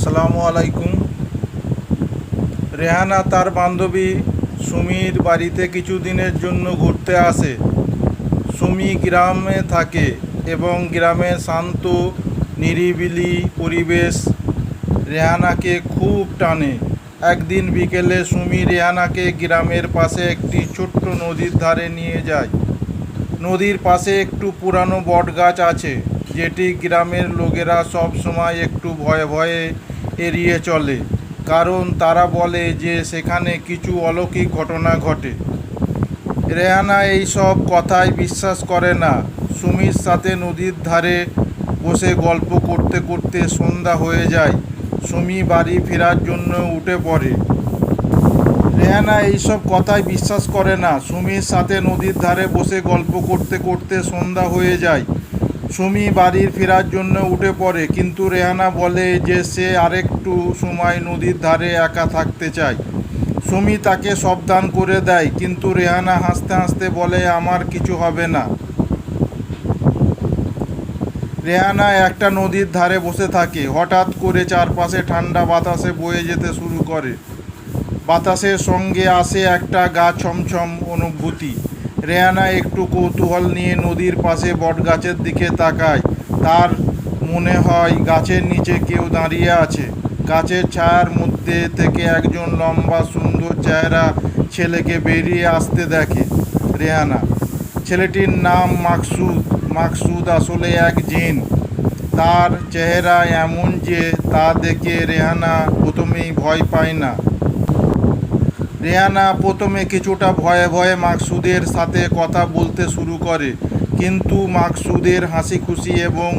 আসসালামু আলাইকুম। রেহানা তার বান্ধবী সুমির বাড়িতে কিছুদিনের জন্য ঘুরতে আসে। সুমি গ্রামে থাকে এবং গ্রামের শান্ত, নিরিবিলি পরিবেশ রেহানাকে খুব টানে। একদিন বিকেলে সুমি রেহানাকে গ্রামের পাশে একটি ছোট্ট নদীর ধারে নিয়ে যায়। নদীর পাশে একটু পুরানো বটগাছ আছে, যেটি গ্রামের লোকেরা সব সময় একটু ভয়ে ভয়ে এড়িয়ে চলে, কারণ তারা বলে যে সেখানে কিছু অলৌকিক ঘটনা ঘটে। রেহানা এই সব কথায় বিশ্বাস করে না। সুমির সাথে নদীর ধারে বসে গল্প করতে করতে সন্ধ্যা হয়ে যায়। সুমি বাড়ি ফেরার জন্য উঠে পড়ে। রেহানা এইসব কথায় বিশ্বাস করে না। সুমির সাথে নদীর ধারে বসে গল্প করতে করতে সন্ধ্যা হয়ে যায়। সুমি বাড়ির ফেরার জন্য উঠে পড়ে, কিন্তু রেহানা বলে যে সে আরেকটু সময় নদীর ধারে একা থাকতে চায়। সুমি তাকে সাবধান করে দেয়, কিন্তু রেহানা হাসতে হাসতে বলে, আমার কিছু হবে না। রেহানা একটা নদীর ধারে বসে থাকে। হঠাৎ করে চারপাশে ঠান্ডা বাতাসে বয়ে যেতে শুরু করে। বাতাসের সঙ্গে আসে একটা গা ছমছম অনুভূতি। রেহানা একটু কৌতূহল নিয়ে নদীর পাশে বটগাছের দিকে তাকায়। তার মনে হয় গাছের নিচে কেউ দাঁড়িয়ে আছে। গাছের ছায়ার মধ্যে থেকে একজন লম্বা, সুন্দর চেহারা ছেলেকে বেরিয়ে আসতে দেখে রেহানা ছেলেটির নাম মাকসুদ। মাকসুদ আসলে এক জিন। তার চেহারা এমন যে তা দেখে রেহানা প্রথমেই ভয় পায় না। রেহানা প্রথমে কিছুটা ভয়ে ভয়ে মাকসুদের সাথে কথা বলতে শুরু করে। কিন্তু মাকসুদের হাসি খুশি এবং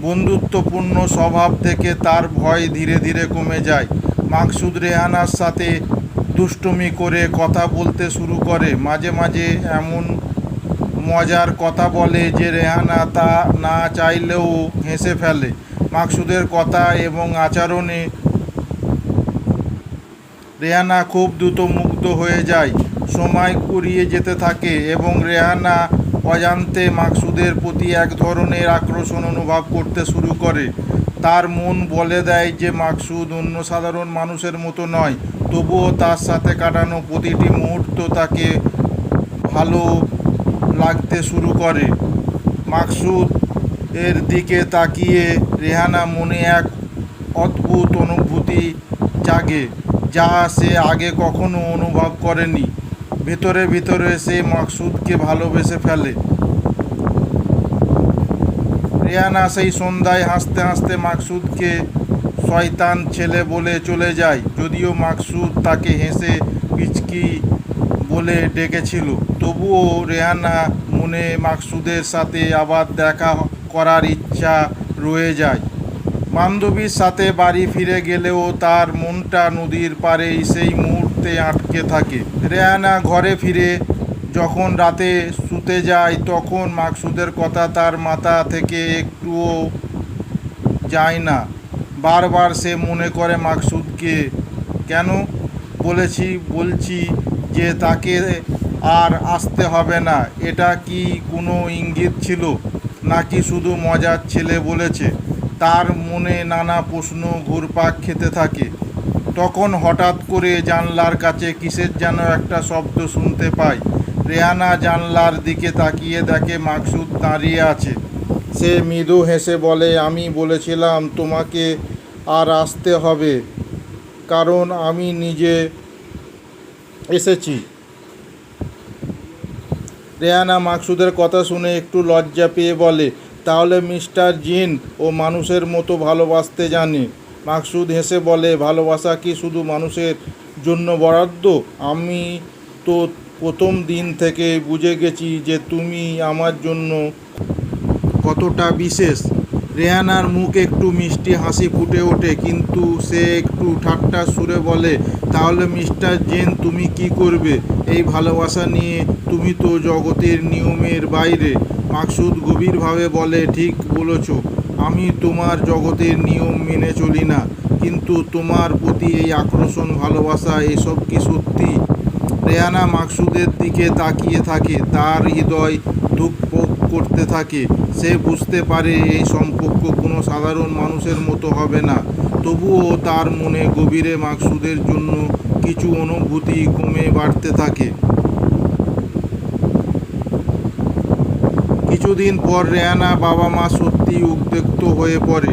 বন্ধুত্বপূর্ণ স্বভাব থেকে তার ভয় ধীরে ধীরে কমে যায়। মাকসুদ রেহানার সাথে দুষ্টুমি করে কথা বলতে শুরু করে। মাঝে মাঝে এমন মজার কথা বলে যে রেহানা তা না চাইলেও হেসে ফেলে। মাকসুদের কথা এবং আচরণে রেহানা খুব দ্রুত মুগ্ধ হয়ে যায়। সময় কুড়িয়ে যেতে থাকে এবং রেহানা অজান্তে মাকসুদের প্রতি এক ধরনের আকর্ষণ অনুভব করতে শুরু করে। তার মন বলে দেয় যে মাকসুদ অন্য সাধারণ মানুষের মতো নয়, তবুও তার সাথে কাটানো প্রতিটি মুহূর্ত তাকে ভালো লাগতে শুরু করে। মাকসুদ এর দিকে তাকিয়ে রেহানা মনে এক অদ্ভুত অনুভূতি জাগে। যা সে আগে কখনো অনুভব করেনি। ভেতরে ভেতরে সে মাকসুদকে ভালোবেসে ফেলে। রেহানা সেই সন্ধ্যায় হাসতে হাসতে মাকসুদকে শয়তান ছেলে বলে চলে যায়। যদিও মাকসুদ তাকে হেসে পিচকি বলে ডেকেছিল। তবুও রেহানা মনে মাকসুদের সাথে আবার দেখা করার ইচ্ছা রয়ে যায়। বান্ধবীর সাথে বাড়ি ফিরে গেলেও তার মনটা নদীর পাড়ে সেই মুহূর্তে আটকে থাকে। রেহানা ঘরে ফিরে যখন রাতে শুতে যায়, তখন মাকসুদের কথা তার মাথা থেকে একটুও যায় না। বারবার সে মনে করে মাকসুদকে, কেন বলেছি, বলছি যে তাকে আর আসতে হবে না, এটা কি কোনো ইঙ্গিত ছিল? নাকি শুধু মজার ছেলে বলেছে? তার মনে নানা প্রশ্ন ঘুরপাক খেতে থাকে। তখন হঠাৎ করে জানলার কাছে কিসের যেন একটা শব্দ শুনতে পায় রেহানা জানলার দিকে তাকিয়ে দেখে মাকসুদ দাঁড়িয়ে আছে। সে মৃদু হেসে বলে, আমি বলেছিলাম তোমাকে আর আসতে হবে, কারণ আমি নিজে এসেছি। রেহানা মাকসুদের কথা শুনে একটু লজ্জা পেয়ে বলে তাহলে মিস্টার জিন ও মানুষের মতো ভালোবাসতে জানে। মাকসুদ হেসে বলে, ভালোবাসা কি শুধু মানুষের জন্য বরাদ্দ? আমি তো প্রথম দিন থেকে বুঝে গেছি যে তুমি আমার জন্য কতটা বিশেষ। রেহানার মুখ একটু মিষ্টি হাসি ফুটে ওঠে, কিন্তু সে একটু ঠাট্টা সুরে বলে, তাহলে মিস্টার জেন, তুমি কি করবে? এই ভালোবাসা নিয়ে তুমি তো জগতের নিয়মের বাইরে। মাকসুদ গভীরভাবে বলে, ঠিক বলেছ, আমি তোমার জগতের নিয়ম মেনে চলি না, কিন্তু তোমার প্রতি এই আকর্ষণ, ভালোবাসা, এসব কি সত্যি? রেহানা মাকসুদের দিকে তাকিয়ে থাকে, তার হৃদয় ধুক করতে থাকে। সে বুঝতে পারে এই সম্পর্ক কোনো সাধারণ মানুষের মতো হবে না। তবুও তার মনে গভীরে মাকসুদের জন্য কিছু অনুভূতি কমে বাড়তে থাকে। কিছুদিন পর রেহানা বাবা মা সত্যি উদ্বেক্ত হয়ে পড়ে।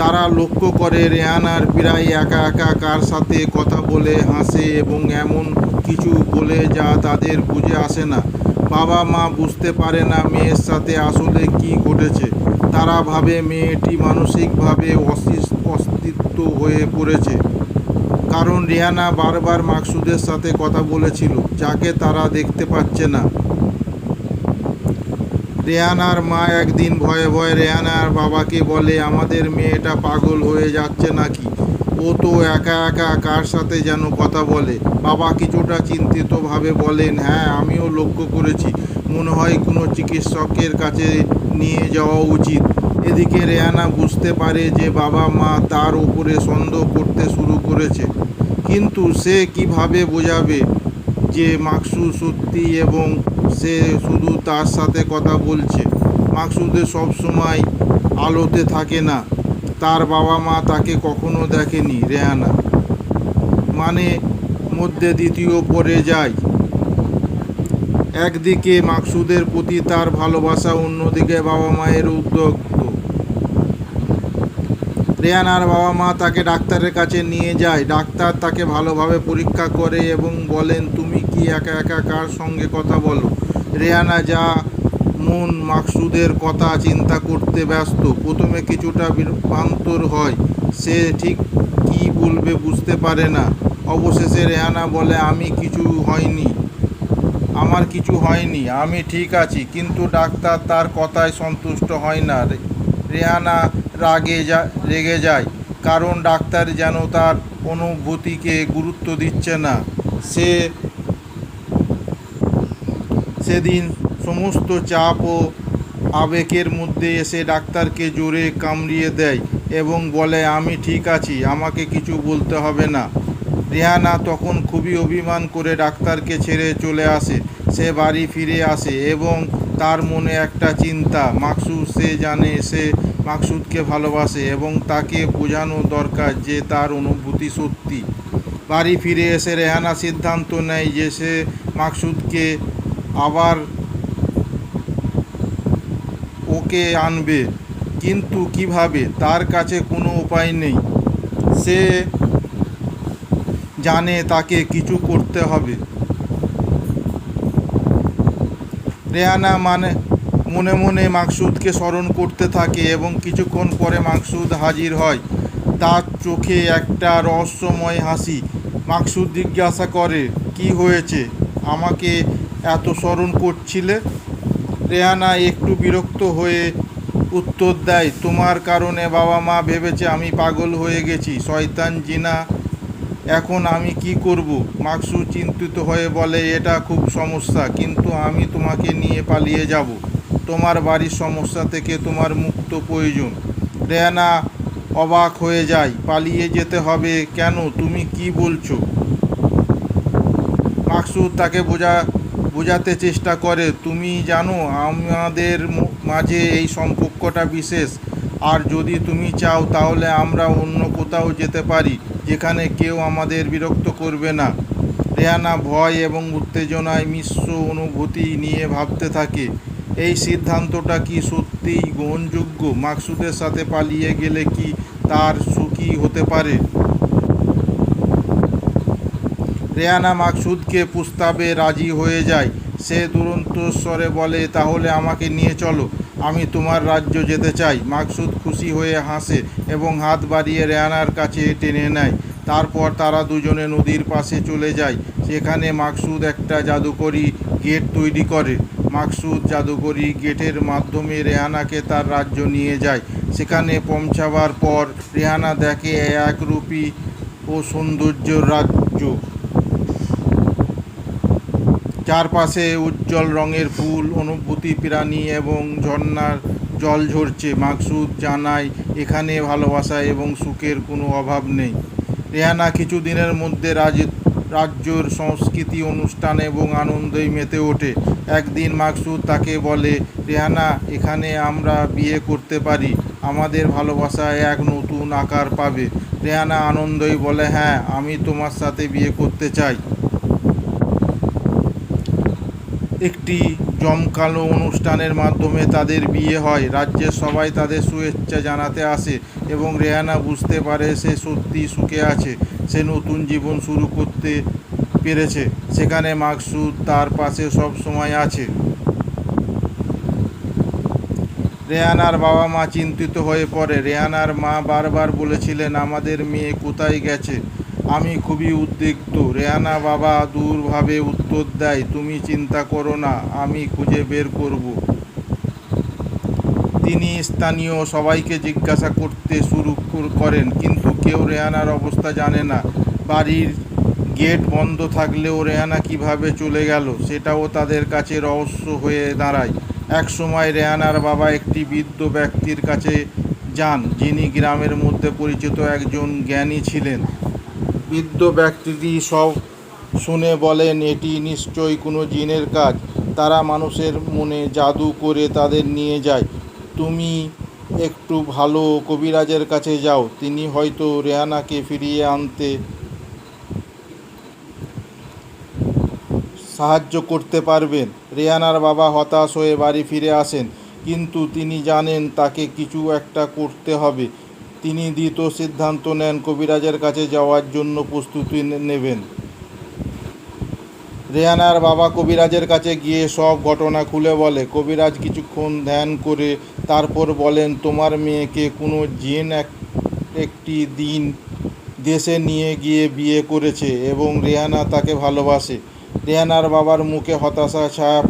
তারা লক্ষ্য করে রেহানার প্রায় একা একা কার সাথে কথা বলে, হাসে এবং এমন কিছু বলে যা তাদের বুঝে আসে না। বাবা মা বুঝতে পারে না মেয়ের সাথে আসলে কি ঘটেছে। তারা ভাবে মেয়েটি মানসিকভাবে অস্তিত্ব হয়ে পড়েছে। কারণ রিহানা বারবার মাকসুদের সাথে কথা বলেছিল, যাকে তারা দেখতে পাচ্ছে না। রেহানার মা একদিন ভয়ে ভয়ে রেহানার বাবাকে বলে, আমাদের মেয়েটা পাগল হয়ে যাচ্ছে নাকি? ও তো একা একা কার সাথে যেন কথা বলে? বাবা কিছুটা চিন্তিতভাবে বলেন হ্যাঁ আমিও লক্ষ্য করেছি। মনে হয় কোনো চিকিৎসকের কাছে নিয়ে যাওয়া উচিত। এদিকে রেহানা বুঝতে পারে যে বাবা মা তার উপরে সন্দেহ করতে শুরু করেছে। কিন্তু সে কীভাবে বোঝাবে যে মাকসুদ সত্যি এবং সে শুধু তার সাথে কথা বলছে। মাকসুদে সবসময় আলোতে থাকে না। তার বাবা মা তাকে কখনো দেখেনি, রেহানা। মানে মধ্যে দ্বিতীয় পড়ে যায়। একদিকে মাকসুদের প্রতি তার ভালোবাসা, অন্যদিকে বাবা মায়ের উদ্যোগ রেহানার বাবা মা তাকে ডাক্তারের কাছে নিয়ে যায়। ডাক্তার তাকে ভালোভাবে পরীক্ষা করে এবং বলেন, তুমি কি একা একা কার সঙ্গে কথা বলো? রেহানা যা মন মাকসুদের কথা চিন্তা করতে ব্যস্ত। প্রথমে কিছুটা বিভ্রান্তর হয়। সে ঠিক কি বলবে বুঝতে পারে না। অবশেষে রেহানা বলে, আমি কিছু হয়নি। আমার কিছু হয়নি। আমি ঠিক আছি। কিন্তু ডাক্তার তার কথায় সন্তুষ্ট হয় না। রেহানা রাগে যা, রেগে যায়। কারণ ডাক্তার যেন তার অনুভূতিকে গুরুত্ব দিচ্ছে না। সে সেদিন সমস্ত চাপ ও আবেগের মধ্যে এসে ডাক্তারকে জোরে কামড়িয়ে দেয় এবং বলে, আমি ঠিক আছি, আমাকে কিছু বলতে হবে না। রেহানা তখন খুবই অভিমান করে ডাক্তারকে ছেড়ে চলে আসে। সে বাড়ি ফিরে আসে এবং তার মনে একটা চিন্তা মাকসুদ সে জানে, সে মাকসুদকে ভালোবাসে এবং তাকে বোঝানো দরকার যে তার অনুভূতি সত্যি। বাড়ি ফিরে এসে রেহানা সিদ্ধান্ত নেয় যে সে মাকসুদকে আবার ওকে আনবে। কিন্তু কীভাবে? তার কাছে কোনো উপায় নেই। সে জানে তাকে কিছু করতে হবে। রেহানা মানে মনে মনে মাকসুদকে স্মরণ করতে থাকে এবং কিছুক্ষণ পরে মাকসুদ হাজির হয়। তার চোখে একটা রহস্যময় হাসি। মাকসুদ জিজ্ঞাসা করে, কি হয়েছে? আমাকে এত স্মরণ করছিলে? রেহানা একটু বিরক্ত হয়ে উত্তর দেয়, তোমার কারণে বাবা মা ভেবেছে আমি পাগল হয়ে গেছি। শয়তান জিনা, এখন আমি কি করব? মাকসু চিন্তিত হয়ে বলে, এটা খুব সমস্যা, কিন্তু আমি তোমাকে নিয়ে পালিয়ে যাব। তোমার বাড়ির সমস্যা থেকে তোমার মুক্ত প্রয়োজন। রেহানা অবাক হয়ে যায়, পালিয়ে যেতে হবে কেন? তুমি কি বলছো? মাকসুদ তাকে বোঝা বোঝাতে চেষ্টা করে। তুমি জানো, আমাদের মাঝে এই সম্পর্কটা বিশেষ। আর যদি তুমি চাও, তাহলে আমরা অন্য কোথাও যেতে পারি, যেখানে কেউ আমাদের বিরক্ত করবে না। রেহানা ভয় এবং উত্তেজনায় মিশ্র অনুভূতি নিয়ে ভাবতে থাকে। এই সিদ্ধান্তটা কি সত্যিই গ্রহণযোগ্য? মাকসুদের সাথে পালিয়ে গেলে কি তার সুখী হতে পারে? রেহানা মাকসুদকে প্রস্তাবে রাজি হয়ে যায়। সে দুরন্ত স্বরে বলে, তাহলে আমাকে নিয়ে চলো, আমি তোমার রাজ্য যেতে চাই। মাকসুদ খুশি হয়ে হাসে এবং হাত বাড়িয়ে রেহানার কাছে টেনে নেয়। তারপর তারা দুজনে নদীর পাশে চলে যায়। সেখানে মাকসুদ একটা জাদুকরি গেট তৈরি করে। মাকসুদ জাদুকরি গেটের মাধ্যমে রেহানাকে তার রাজ্য নিয়ে যায়। সেখানে পৌঁছাবার পর রেহানা দেখে এক রূপী ও সৌন্দর্য রাজ্য। চারপাশে উজ্জ্বল রঙের ফুল, অনুভূতি প্রাণী এবং ঝর্ণার জল ঝরছে। মাকসুদ জানায়, এখানে ভালোবাসা এবং সুখের কোনো অভাব নেই। রেহানা কিছুদিনের মধ্যে রাজ, রাজ্যর সংস্কৃতি অনুষ্ঠান এবং আনন্দই মেতে ওঠে। একদিন মাকসুদ তাকে বলে, রেহানা, এখানে আমরা বিয়ে করতে পারি। আমাদের ভালোবাসা এক নতুন আকার পাবে। রেহানা আনন্দই বলে হ্যাঁ আমি তোমার সাথে বিয়ে করতে চাই। একটি জমকালো অনুষ্ঠানের মাধ্যমে তাদের বিয়ে হয়। রাজ্যের সবাই তাদের শুভেচ্ছা জানাতে আসে এবং রেহানা বুঝতে পারে সে সত্যি সুখে আছে। সে নতুন জীবন শুরু করতে পেরেছে। সেখানে মাকসুদ তার পাশে সব সময় আছে। রেহানার বাবা মা চিন্তিত হয়ে পড়ে। রেহানার মা বারবার বলেছিলেন, আমাদের মেয়ে কোথায় গেছে? আমি খুবই উদ্বিগ্ন। রেহানা বাবা দূরভাবে উত্তর দেয়, তুমি চিন্তা করো না, আমি খুঁজে বের করব। তিনি স্থানীয় সবাইকে জিজ্ঞাসা করতে শুরু করেন, কিন্তু কেউ রেহানার অবস্থা জানে না। বাড়ির গেট বন্ধ থাকলেও রেহানা কীভাবে চলে গেল, সেটাও তাদের কাছে রহস্য হয়ে দাঁড়ায়। এক সময় রেহানার বাবা একটি বৃদ্ধ ব্যক্তির কাছে যান, যিনি গ্রামের মধ্যে পরিচিত একজন জ্ঞানী ছিলেন। বৃদ্ধ ব্যক্তিটি সব শুনে বলেন, এটি নিশ্চয়ই কোনো জিনের কাজ। তারা মানুষের মনে জাদু করে তাদের নিয়ে যায়। তুমি একটু ভালো কবিরাজের কাছে যাও। তিনি হয়তো রেহানাকে ফিরিয়ে আনতে সাহায্য করতে পারবেন। রেহানার বাবা হতাশ হয়ে বাড়ি ফিরে আসেন। কিন্তু তিনি জানেন তাকে কিছু একটা করতে হবে। তিনি দ্রুত সিদ্ধান্ত নেন কবিরাজের কাছে যাওয়ার জন্য প্রস্তুতি নেবেন। রেহানার বাবা কবিরাজের কাছে গিয়ে সব ঘটনা খুলে বলে। কবিরাজ কিছুক্ষণ ধ্যান করে তারপর বলেন, তোমার মেয়েকে কোনো জিন এক একটি দিন দেশে নিয়ে গিয়ে বিয়ে করেছে এবং রেহানা তাকে ভালোবাসে। রেহানার বাবার মুখে হতাশা ছায়া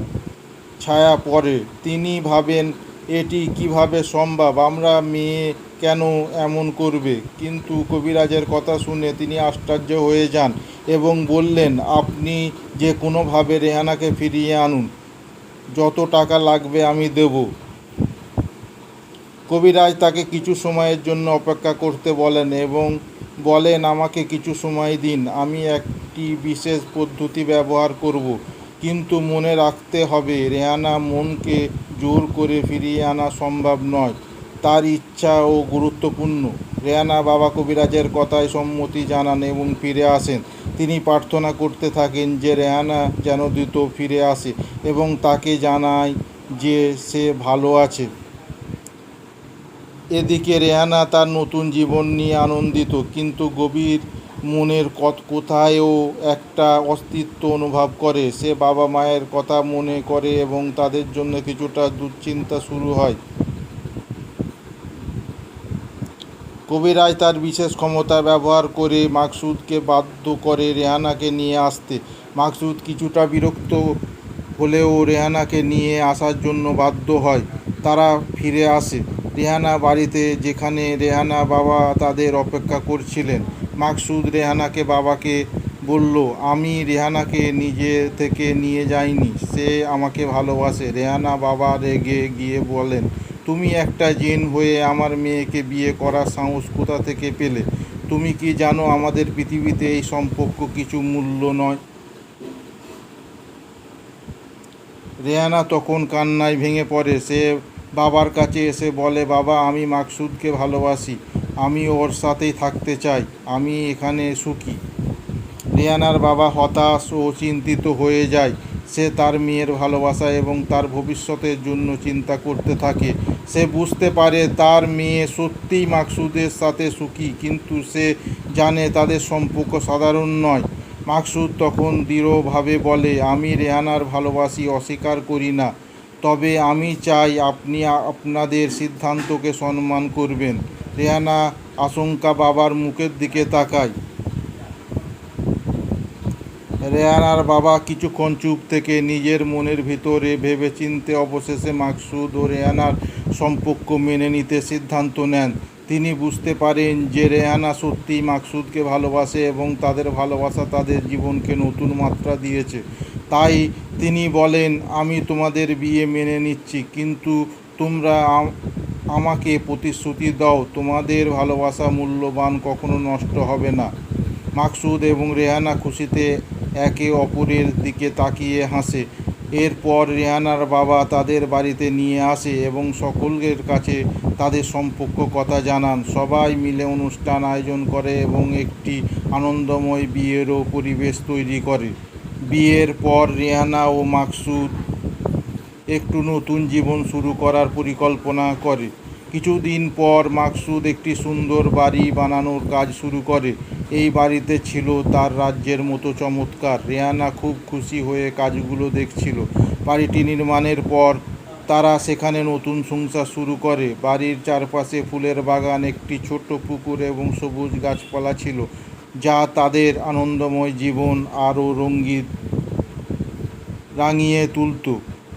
ছায়া পড়ে। তিনি ভাবেন এটি কীভাবে সম্ভব? আমরা মেয়ে কেন এমন করবে? কিন্তু কবিরাজের কথা শুনে তিনি আশ্চর্য হয়ে যান এবং বললেন, আপনি যে কোনোভাবে রেহানাকে ফিরিয়ে আনুন, যত টাকা লাগবে আমি দেব। কবিরাজ তাকে কিছু সময়ের জন্য অপেক্ষা করতে বলেন এবং বলেন, আমাকে কিছু সময় দিন, আমি একটি বিশেষ পদ্ধতি ব্যবহার করব। কিন্তু মনে রাখতে হবে, রেয়ানা মনকে জোর করে ফিরিয়ে আনা সম্ভব নয়। তার ইচ্ছা ও গুরুত্বপূর্ণ। রেয়ানা বাবা কবিরাজের কথায় সম্মতি জানান এবং ফিরে আসেন। তিনি প্রার্থনা করতে থাকেন যে রেহানা যেন দ্রুত ফিরে আসে এবং তাকে জানায় যে সে ভালো আছে। এদিকে রেহানা তার নতুন জীবন নিয়ে আনন্দিত, কিন্তু গভীর মনের কত, কোথায়ও একটা অস্তিত্ব অনুভব করে। সে বাবা মায়ের কথা মনে করে এবং তাদের জন্য কিছুটা দুশ্চিন্তা শুরু হয়। কবিরাজ তার বিশেষ ক্ষমতা ব্যবহার করে মাকসুদকে বাধ্য করে রেহানাকে নিয়ে আসতে। মাকসুদ কিছুটা বিরক্ত হলেও রেহানাকে নিয়ে আসার জন্য বাধ্য হয়। তারা ফিরে আসে। রেহানা বাড়িতে, যেখানে রেহানা বাবা তাদের অপেক্ষা করছিলেন। মাকসুদ রেহানাকে বাবাকে বলল, আমি রেহানাকে নিজে থেকে নিয়ে যাইনি, সে আমাকে ভালোবাসে। রেহানা বাবা রেগে গিয়ে বলেন, তুমি একটা জিন হয়ে আমার মেয়েকে বিয়ে করার সাহস কোথা থেকে পেলে? তুমি কি জানো আমাদের পৃথিবীতে এই সম্পর্ক কিছু মূল্য নয়? রেহানা তখন কান্নায় ভেঙে পড়ে। সে বাবার কাছে এসে বলে, বাবা, আমি মাকসুদকে ভালোবাসি। আমি ওর সাথেই থাকতে চাই। আমি এখানে সুখী। রেহানার বাবা হতাশ ও চিন্তিত হয়ে যায়। সে তার মেয়ের ভালোবাসা এবং তার ভবিষ্যতের জন্য চিন্তা করতে থাকে। সে বুঝতে পারে তার মেয়ে সত্যিই মাকসুদের সাথে সুখী, কিন্তু সে জানে তাদের সম্পর্ক সাধারণ নয়। মাকসুদ তখন দৃঢ়ভাবে বলে, আমি রেহানার ভালোবাসি, অস্বীকার করি না। তবে আমি চাই আপনি আপনাদের সিদ্ধান্তকে সম্মান করবেন। রেহানা আশঙ্কা বাবার মুখের দিকে তাকায়। রেহানার বাবা কিছুক্ষণ চুপ থেকে নিজের মনের ভিতরে ভেবেচিন্তে অবশেষে মাকসুদ ও রেহানার সম্পর্ক মেনে নিতে সিদ্ধান্ত নেন। তিনি বুঝতে পারেন যে রেহানা সত্যিই মাকসুদকে ভালোবাসে এবং তাদের ভালোবাসা তাদের জীবনকে নতুন মাত্রা দিয়েছে। তাই তিনি বলেন, আমি তোমাদের বিয়ে মেনে নিচ্ছি, কিন্তু তোমরা আমাকে প্রতিশ্রুতি দাও, তোমাদের ভালোবাসা মূল্যবান কখনো নষ্ট হবে না। মাকসুদ এবং রেহানা খুশিতে একে অপরের দিকে তাকিয়ে হাসে। এরপর রেহানার বাবা তাদের বাড়িতে নিয়ে আসে এবং সকলের কাছে তাদের সম্পর্ক কথা জানান। সবাই মিলে অনুষ্ঠান আয়োজন করে এবং একটি আনন্দময় বিয়েরও পরিবেশ তৈরি করে। বিয়ের পর রেহানা ও মাকসুদ একটু নতুন জীবন শুরু করার পরিকল্পনা করে। কিছুদিন পর মাকসুদ একটি সুন্দর বাড়ি বানানোর কাজ শুরু করে। এই বাড়িতে ছিল তার রাজ্যের মতো চমৎকার। রেহানা খুব খুশি হয়ে কাজগুলো দেখছিল। বাড়িটি নির্মাণের পর তারা সেখানে নতুন সংসার শুরু করে। বাড়ির চারপাশে ফুলের বাগান, একটি ছোট্ট পুকুর এবং সবুজ গাছপালা ছিল, যা তাদের আনন্দময় জীবন আরও রঙ্গিত রাঙিয়ে তুলতো।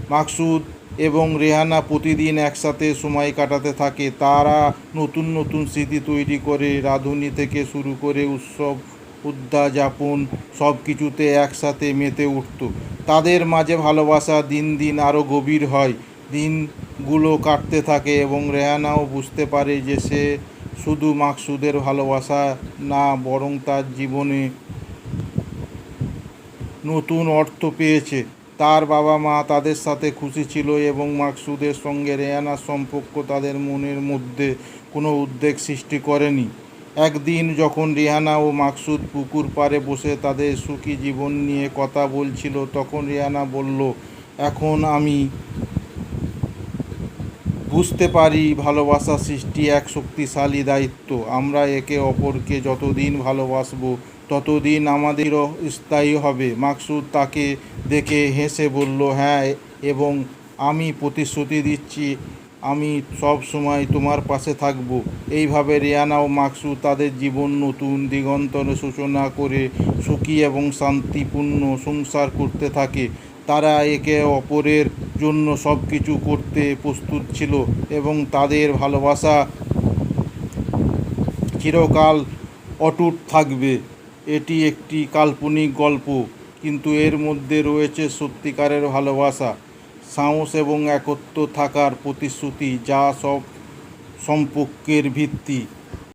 মাকসুদ এবং রেহানা প্রতিদিন একসাথে সময় কাটাতে থাকে। তারা নতুন নতুন স্মৃতি তৈরি করে, রাঁধুনি থেকে শুরু করে উৎসব, উদযাপন সব কিছুতে একসাথে মেতে উঠতো। তাদের মাঝে ভালোবাসা দিন দিন আরও গভীর হয়। দিনগুলো কাটতে থাকে এবং রেহানাও বুঝতে পারে যে সে শুধু মাকসুদের ভালোবাসা না, বরং তার জীবনে নতুন অর্থ পেয়েছে। তার বাবা মা তাদের সাথে খুশি ছিল এবং মাকসুদের সঙ্গে রেয়ানার সম্পর্ক তাদের মনের মধ্যে কোনো উদ্বেগ সৃষ্টি করেনি। একদিন যখন রিহানা ও মাকসুদ পুকুর পাড়ে বসে তাদের সুখী জীবন নিয়ে কথা বলছিল, তখন রিহানা বলল, এখন আমি বুঝতে পারি ভালোবাসা সৃষ্টি এক শক্তিশালী দায়িত্ব। আমরা একে অপরকে যতদিন ভালোবাসবো ততদিন আমাদেরও স্থায়ী হবে। মাকসুদ তাকে দেখে হেসে বলল হ্যাঁ এবং আমি প্রতিশ্রুতি দিচ্ছি, আমি সব সময় তোমার পাশে থাকব। এইভাবে রিয়ানা ও মাকসুদ তাদের জীবন নতুন দিগন্তরে সূচনা করে সুখী এবং শান্তিপূর্ণ সংসার করতে থাকে। তারা একে অপরের জন্য সব কিছু করতে প্রস্তুত ছিল এবং তাদের ভালোবাসা চিরকাল অটুট থাকবে। এটি একটি কাল্পনিক গল্প, কিন্তু এর মধ্যে রয়েছে সত্যিকারের ভালোবাসা, সাহস এবং একত্র থাকার প্রতিশ্রুতি যা সব সম্পর্কের ভিত্তি।